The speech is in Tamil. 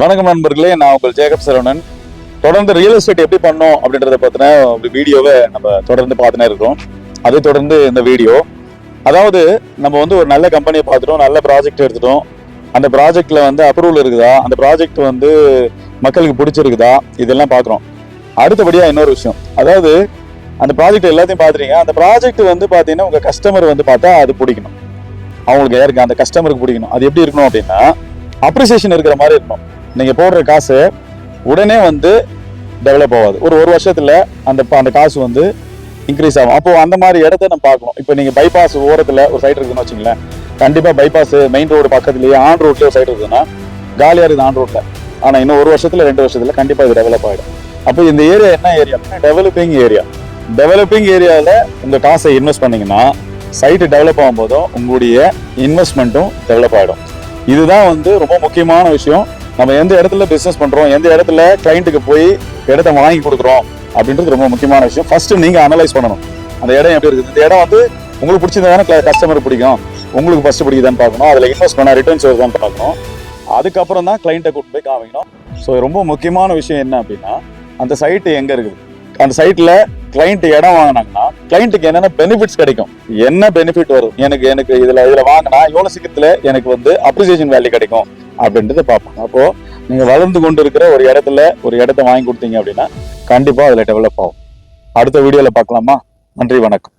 வணக்கம் நண்பர்களே நான் உங்கள் ஜேகப் சரவணன். தொடர்ந்து ரியல் எஸ்டேட் எப்படி பண்ணோம் அப்படின்றத பத்தின ஒரு வீடியோவை நம்ம தொடர்ந்து பார்த்துனே இருக்கோம். அதை தொடர்ந்து இந்த வீடியோ. அதாவது நம்ம வந்து ஒரு நல்ல கம்பெனியை பார்த்துட்டோம் நல்ல ப்ராஜெக்ட் எடுத்துட்டோம். அந்த ப்ராஜெக்டில் வந்து அப்ரூவல் இருக்குதா? அந்த ப்ராஜெக்ட் வந்து மக்களுக்கு பிடிச்சிருக்குதா? இதெல்லாம் பார்க்குறோம். அடுத்தபடியாக இன்னொரு விஷயம். அதாவது அந்த ப்ராஜெக்ட் எல்லாத்தையும் பார்த்துறீங்க அந்த ப்ராஜெக்ட் வந்து பார்த்தீங்கன்னா உங்கள் கஸ்டமர் வந்து பார்த்தா அது பிடிக்கணும். அவங்களுக்கு யாருக்கு? அந்த கஸ்டமருக்கு பிடிக்கணும். அது எப்படி இருக்கணும் அப்படின்னா அப்ரிசியேஷன் இருக்கிற மாதிரி இருக்கணும். நீங்கள் போடுற காசு உடனே வந்து டெவலப் ஆகாது. ஒரு ஒரு வருஷத்தில் அந்த அந்த காசு வந்து இன்க்ரீஸ் ஆகும். அப்போது அந்த மாதிரி இடத்த நம்ம பார்க்கணும். இப்போ நீங்கள் பைபாஸ் ஓரத்தில் ஒரு சைட் இருக்குதுன்னு வச்சுங்களேன் கண்டிப்பாக பைபாஸ் மெயின் ரோடு பக்கத்துலேயே ஆன் ரோட்லேயே ஒரு சைட் இருக்குதுன்னா காலியாக இருக்குது ஆன் ரோட்டில் ஆனால் இன்னும் ஒரு வருஷத்தில் ரெண்டு வருஷத்தில் கண்டிப்பாக இது டெவலப் ஆகிடும் அப்போ இந்த ஏரியா என்ன ஏரியா டெவலப்பிங் ஏரியா டெவலப்பிங் ஏரியாவில் உங்கள் காசை இன்வெஸ்ட் பண்ணிங்கன்னா சைட்டு டெவலப் ஆகும்போதும் உங்களுடைய இன்வெஸ்ட்மெண்ட்டும் டெவலப் ஆகிடும் இதுதான் வந்து ரொம்ப முக்கியமான விஷயம். நம்ம எந்த இடத்துல பிஸ்னஸ் பண்றோம் எந்த இடத்துல கிளைண்ட்டுக்கு போய் இடத்த வாங்கி கொடுக்குறோம் அப்படின்றது ரொம்ப முக்கியமான விஷயம். ஃபர்ஸ்ட் நீங்க அனலைஸ் பண்ணணும். அந்த இடம் எப்படி இருக்குது? இந்த இடம் வந்து உங்களுக்கு பிடிச்சிருந்தா கஸ்டமர் பிடிக்கும். உங்களுக்கு ஃபர்ஸ்ட் பிடிக்குதான்னு பார்க்கணும். அதில் இன்வெஸ்ட் பண்ண ரிட்டர்ன்ஸ் வருதான்னு பார்க்கணும். அதுக்கப்புறம் தான் கிளைண்ட்டை கூட்டு போய் காமிக்கணும். ஸோ ரொம்ப முக்கியமான விஷயம் என்ன அப்படின்னா அந்த சைட்டு எங்க இருக்குது? அந்த சைட்டில் கிளைண்ட் இடம் வாங்கினாங்கன்னா கிளைண்ட்டுக்கு என்னென்ன பெனிஃபிட்ஸ் கிடைக்கும்? என்ன பெனிஃபிட் வரும்? எனக்கு எனக்கு இதில் இதில் வாங்கினா எவ்வளவு சீக்கிரத்தில் எனக்கு வந்து அப்ரிசியேஷன் வேல்யூ கிடைக்கும். அப்படின்றத பார்ப்போம். அப்போ நீங்க வளர்ந்து கொண்டு இருக்கிற ஒரு இடத்துல ஒரு இடத்த வாங்கி கொடுத்தீங்க அப்படின்னா கண்டிப்பா அதுல டெவலப் ஆகும். அடுத்த வீடியோல பார்க்கலாமா? நன்றி வணக்கம்.